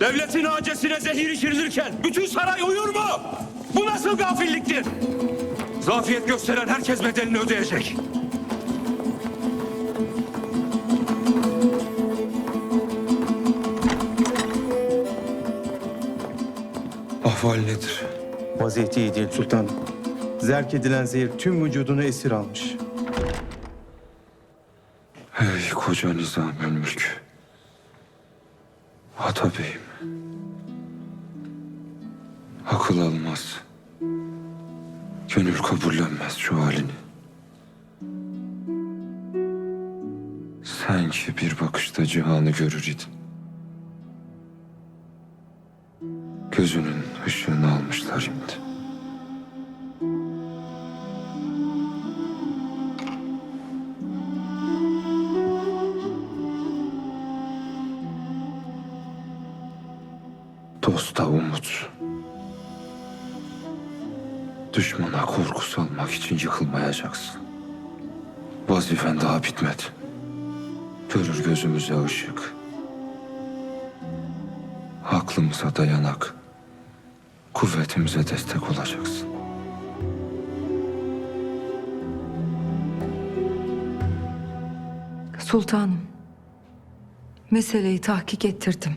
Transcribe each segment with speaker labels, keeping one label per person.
Speaker 1: Devletin acesine zehir içirilirken bütün saray uyur mu? Bu nasıl gafilliktir? Zafiyet gösteren herkes bedelini ödeyecek.
Speaker 2: Ahval nedir?
Speaker 3: Vaziyeti iyi değil sultanım. Zerk edilen zehir tüm vücudunu esir almış.
Speaker 2: Ey koca nizamül mülk. Atabeyim. Akıl almaz. Gönül kabullenmez şu halini. Sen ki bir bakışta cihanı görür idin. Gözünün ışığını almışlar şimdi. Dosta umut. Düşmana korku salmak için yıkılmayacaksın. Vazifen daha bitmedi. Görür gözümüze ışık. Aklımıza dayanak. Kuvvetimize destek olacaksın.
Speaker 4: Sultanım, meseleyi tahkik ettirdim.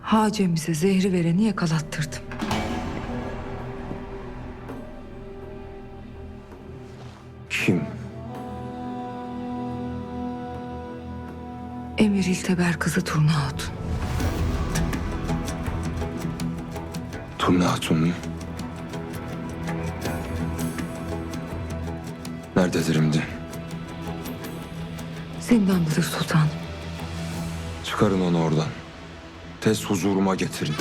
Speaker 4: Hacemize zehri vereni yakalattırdım. Emir İlteber kızı Turna Hatun.
Speaker 2: Turna Hatun mu? Nerededir şimdi?
Speaker 4: Zindandadır sultanım.
Speaker 2: Çıkarın onu oradan. Tez huzuruma getirin.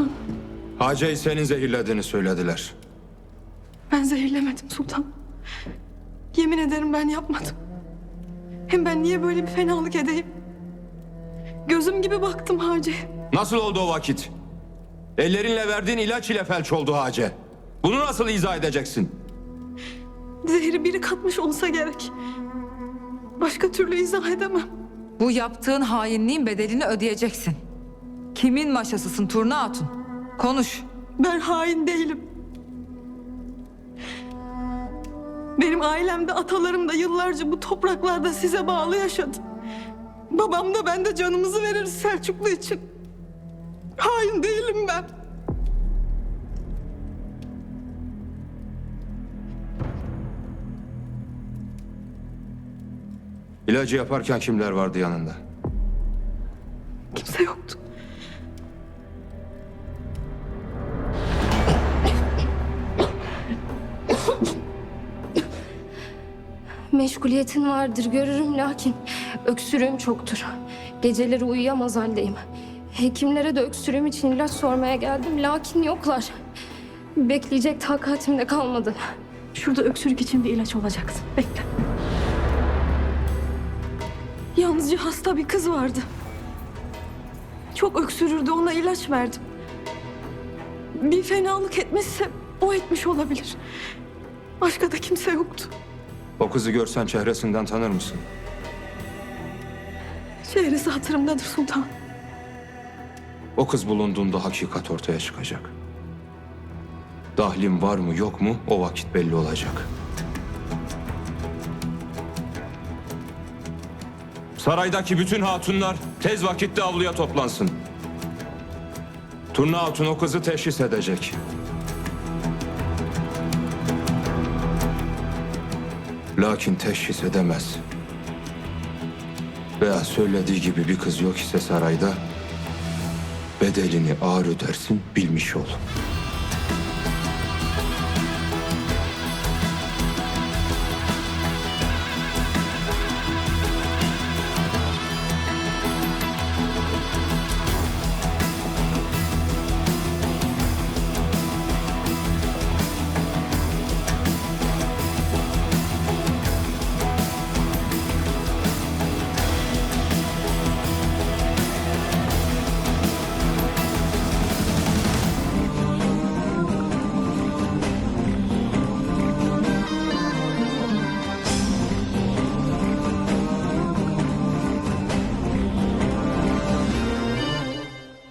Speaker 5: Sultan,
Speaker 2: Hace'yi senin zehirlediğini söylediler.
Speaker 5: ben zehirlemedim sultan. Yemin ederim ben yapmadım. Hem ben niye böyle bir fenalık edeyim? Gözüm gibi baktım Hacı.
Speaker 1: Nasıl oldu o vakit? Ellerinle verdiğin ilaç ile felç oldu Hace. Bunu nasıl izah edeceksin?
Speaker 5: Zehri biri katmış olsa gerek. Başka türlü izah edemem.
Speaker 4: Bu yaptığın hainliğin bedelini ödeyeceksin. Kimin maşasısın Turna Hatun? Konuş.
Speaker 5: Ben hain değilim. Benim ailem de atalarım da yıllarca bu topraklarda size bağlı yaşadı. Babam da ben de canımızı veririz Selçuklu için. Hain değilim ben.
Speaker 1: İlacı yaparken kimler vardı yanında?
Speaker 5: Kimse yoktu.
Speaker 6: Meşguliyetin vardır görürüm lakin öksürüğüm çoktur. Geceleri uyuyamaz haldeyim. Hekimlere de öksürüğüm için ilaç sormaya geldim lakin yoklar. Bekleyecek takatim de kalmadı.
Speaker 5: Şurada öksürük için bir ilaç olacaksın. Bekle. Yalnızca hasta bir kız vardı. Çok öksürürdü ona ilaç verdim. Bir fenalık etmişse o etmiş olabilir. Başka da kimse yoktu.
Speaker 1: O kızı görsen çehresinden tanır mısın?
Speaker 5: Çehresi hatırımdadır sultan.
Speaker 1: O kız bulunduğunda hakikat ortaya çıkacak. Dahlim var mı yok mu o vakit belli olacak. Saraydaki bütün hatunlar tez vakitte avluya toplansın. Turna Hatun o kızı teşhis edecek. Lakin teşhis edemez. Veya söylediği gibi bir kız yok ise sarayda bedelini ağır ödersin bilmiş ol.